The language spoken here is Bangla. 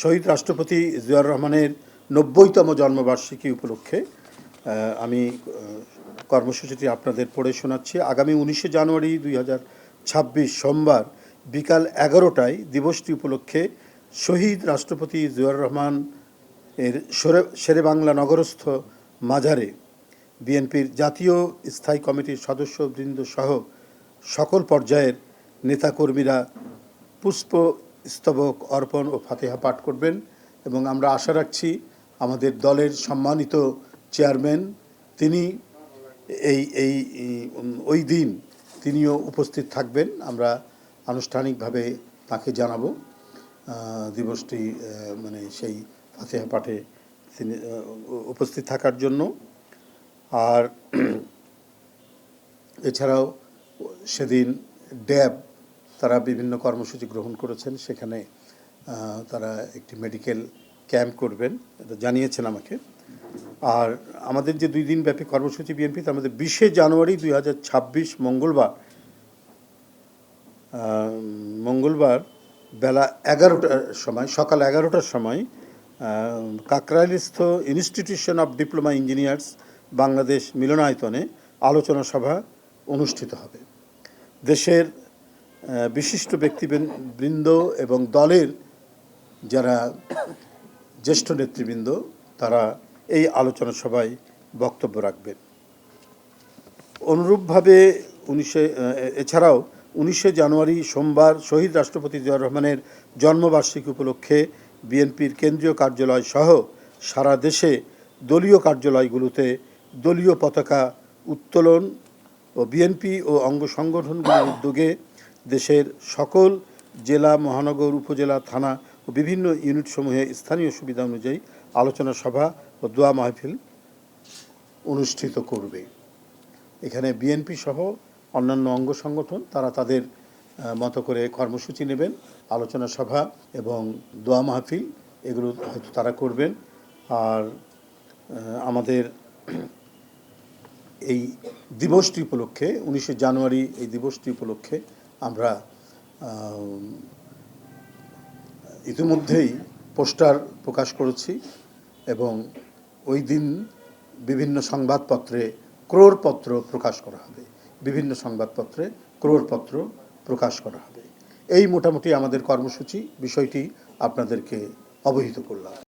শহীদ রাষ্ট্রপতি জিয়াউর রহমানের নব্বইতম জন্মবার্ষিকী উপলক্ষে আমি কর্মসূচিটি আপনাদের পড়ে শোনাচ্ছি। আগামী উনিশে জানুয়ারি দুই হাজার ছাব্বিশ সোমবার বিকাল এগারোটায় দিবসটি উপলক্ষে শহীদ রাষ্ট্রপতি জিয়াউর রহমান এর শেরে বাংলা নগরস্থ মাজারে বিএনপির জাতীয় স্থায়ী কমিটির সদস্যবৃন্দ সহ সকল পর্যায়ের নেতাকর্মীরা পুষ্প স্তবক, অর্পণ ও ফাতেহা পাঠ করবেন এবং আমরা আশা রাখছি আমাদের দলের সম্মানিত চেয়ারম্যান তিনি এই এই ওই দিন তিনিও উপস্থিত থাকবেন। আমরা আনুষ্ঠানিকভাবে তাকে জানাব। দিবসটি মানে সেই ফাতেহা পাঠে তিনি উপস্থিত থাকার জন্য। আর এছাড়াও সেদিন ড্যাব তারা বিভিন্ন কর্মসূচি গ্রহণ করেছেন। সেখানে তারা একটি মেডিকেল ক্যাম্প করবেন, এটা জানিয়েছেন আমাকে। আর আমাদের যে দুই দিন ব্যাপী কর্মসূচি বিএনপি, তার মধ্যে বিশে জানুয়ারি দুই হাজার ছাব্বিশ মঙ্গলবার মঙ্গলবার বেলা এগারোটার সময়, সকাল এগারোটার সময় কাকরাইলস্থ institution of diploma engineers Bangladesh মিলনায়তনে আলোচনা সভা অনুষ্ঠিত হবে। দেশের বিশিষ্ট ব্যক্তিবৃন্দ এবং দলের যারা জ্যেষ্ঠ নেতৃবৃন্দ, তারা এই আলোচনা সভায় বক্তব্য রাখবেন। অনুরূপভাবে উনিশে এছাড়াও উনিশে জানুয়ারি সোমবার শহীদ রাষ্ট্রপতি জিয়াউর রহমানের জন্মবার্ষিকী উপলক্ষে বিএনপির কেন্দ্রীয় কার্যালয় সহ সারা দেশে দলীয় কার্যালয়গুলোতে দলীয় পতাকা উত্তোলন ও বিএনপি ও অঙ্গ সংগঠনগুলোর উদ্যোগে দেশের সকল জেলা, মহানগর, উপজেলা, থানা ও বিভিন্ন ইউনিটসমূহে স্থানীয় সুবিধা অনুযায়ী আলোচনা সভা ও দোয়া মাহফিল অনুষ্ঠিত করবে। এখানে বিএনপি সহ অন্যান্য অঙ্গ সংগঠন, তারা তাদের মতো করে কর্মসূচি নেবেন, আলোচনা সভা এবং দোয়া মাহফিল, এগুলো হয়তো তারা করবেন। আর আমাদের এই দিবসটি উপলক্ষে, উনিশে জানুয়ারি এই দিবসটি উপলক্ষে আমরা ইতিমধ্যেই পোস্টার প্রকাশ করেছি এবং ওই দিন বিভিন্ন সংবাদপত্রে ক্রোড়পত্র প্রকাশ করা হবে। বিভিন্ন সংবাদপত্রে ক্রোড়পত্র প্রকাশ করা হবে। এই মোটামুটি আমাদের কর্মসূচি, বিষয়টি আপনাদেরকে অবহিত করলাম।